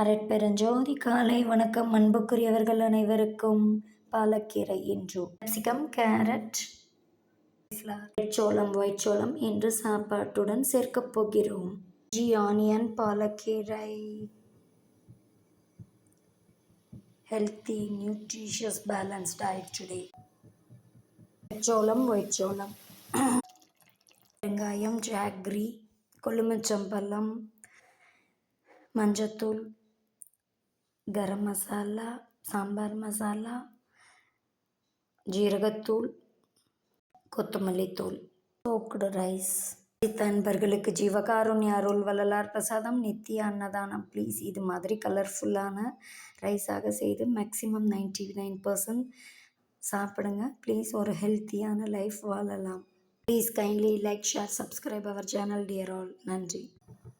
அரட்பெருஞ்சோதி காலை வணக்கம். அன்புக்குரியவர்கள் அனைவருக்கும் பாலக்கீரை இன்று. கேப்சிகம் கேரட் ரெட் சோளம் ஒயிட் சோளம் என்று சாப்பாட்டுடன் சேர்க்கப் போகிறோம். G onion பாலக்கீரை. Healthy nutritious balance diet today red சோளம் ஒயிட் சோளம் வெங்காயம் ஜாக்ரி கொள்ளுமச்சம்பழம் மஞ்சத்தூள் கரம் மசாலா சாம்பார் மசாலா ஜீரகத்தூள் கொத்தமல்லி தூள் சோக்குடு ரைஸ். அன்பர்களுக்கு ஜீவகாருண்ய அருள் வள்ளலார் பிரசாதம் நித்திய அன்னதானம். ப்ளீஸ் இது மாதிரி கலர்ஃபுல்லான ரைஸாக செய்து மேக்ஸிமம் நைன்டி நைன் பர்சன்ட் சாப்பிடுங்க. ப்ளீஸ் ஒரு ஹெல்த்தியான லைஃப் வாழலாம். Please kindly like share subscribe our channel dear all நன்றி.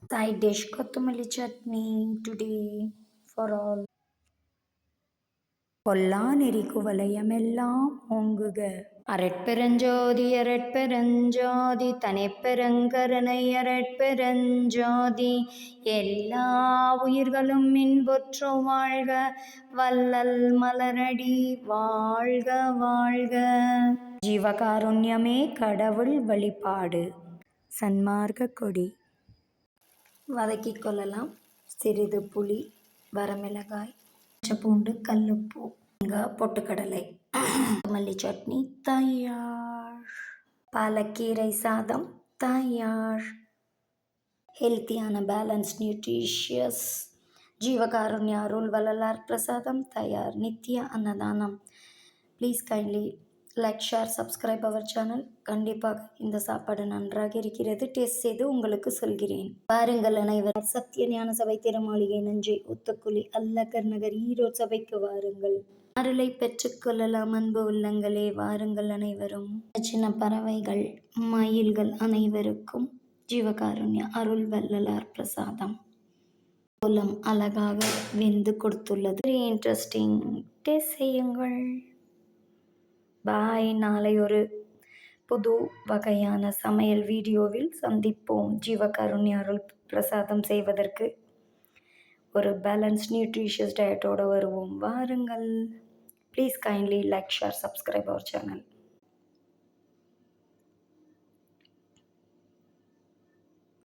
சைட் டிஷ் கொத்தமல்லி சட்னி டுடே ஃபார் ஆல் பொல்லா நெறி குவலயமெல்லாம் ஓங்குக. அரட்பெருஞ்சோதி அரட்பெருஞ்சோதி தனிப்பெருங்கருணை அரட்பெருஞ்சோதி எல்லா உயிர்களும் இன்பொற்று வாழ்க வள்ளல் மலரடி வாழ்க வாழ்க. ஜீவகாருண்யமே கடவுள் வழிபாடு. சன்மார்க்க கொடி. வதக்கிக் கொள்ளலாம். சிறிது புளி. வரமிளகாய் பூண்டு கல்லுப்பு தேங்காய் பொட்டுக்கடலை மல்லி சட்னி தயார் பாலக்கீரை சாதம் தயார் ஹெல்த்தியான பேலன்ஸ் நியூட்ரிஷியஸ் ஜீவகாருண்யா அருள் வள்ளலார் பிரசாதம் தயார் நித்திய அன்னதானம். Please kindly like share subscribe our channel கண்டிப்பாக இந்த சாப்பாடு நன்றாக இருக்கிறது. டேஸ்ட் செய்து உங்களுக்கு சொல்கிறேன். பாருங்கள் அனைவர் சத்திய ஞான சபை திருமாளிகை நன்றி. ஒத்துக்குழி அல்லகர் நகர் ஈரோடு சபைக்கு வாருங்கள். அருளை பெற்றுக்கொள்ளலாம் அன்பு உள்ளங்களே. வாருங்கள் அனைவரும். சின்ன பறவைகள் மயில்கள் அனைவருக்கும் ஜீவகாருண்ய அருள் வள்ளலார் பிரசாதம். கோலம் அழகாக வெந்து கொடுத்துள்ளது. இன்ட்ரெஸ்டிங் டேஸ்ட் செய்யுங்கள். பாய். நாளை ஒரு புது வகையான சமையல் வீடியோவில் சந்திப்போம். ஜீவகருண்ய அருள் பிரசாதம் செய்வதற்கு ஒரு பேலன்ஸ் நியூட்ரிஷியஸ் டயட்டோடு வருவோம். வாருங்கள். Please kindly like share subscribe our channel